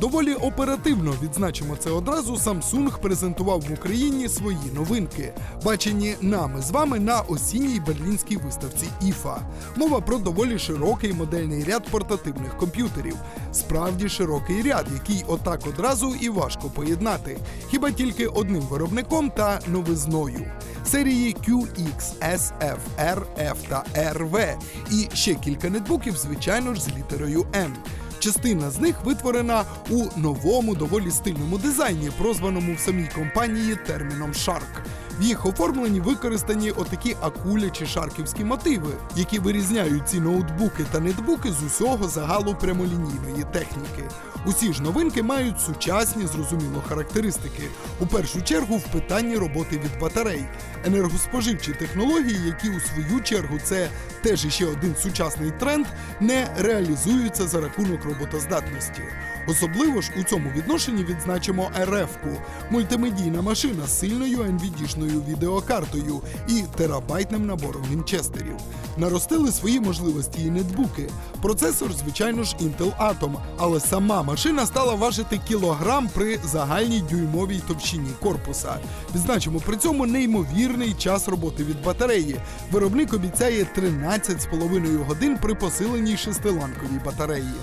Доволі оперативно відзначимо це одразу. Samsung презентував в Україні свої новинки, бачені нами з вами на осінній берлінській виставці IFA. Мова про доволі широкий модельний ряд портативних комп'ютерів. Справді широкий ряд, який отак одразу і важко поєднати, хіба тільки одним виробником та новизною. Серії QX, SF, R, F та RV і ще кілька нетбуків, звичайно ж, з літерою M. Частина з них витворена у новому доволі стильному дизайні, прозваному в самій компанії терміном Shark. В їх оформленні використані отакі акулячі шарківські мотиви, які вирізняють ці ноутбуки та нетбуки з усього загалу прямолінійної техніки. Усі ж новинки мають сучасні, зрозуміло, характеристики. У першу чергу в питанні роботи від батарей, енергоспоживчі технології, які у свою чергу це теж іще один сучасний тренд, не реалізуються за рахунок роботоздатності. Особливо ж у цьому відношенні відзначимо РФ-ку – мультимедійна машина з сильною NVD-шною відеокартою і терабайтним набором вінчестерів. Наростили свої можливості і нетбуки. Процесор, звичайно ж, Intel Atom, але сама машина стала важити кілограм при загальній дюймовій товщині корпуса. Відзначимо при цьому неймовірний час роботи від батареї. Виробник обіцяє 13,5 годин при посиленій шестиланковій батареї.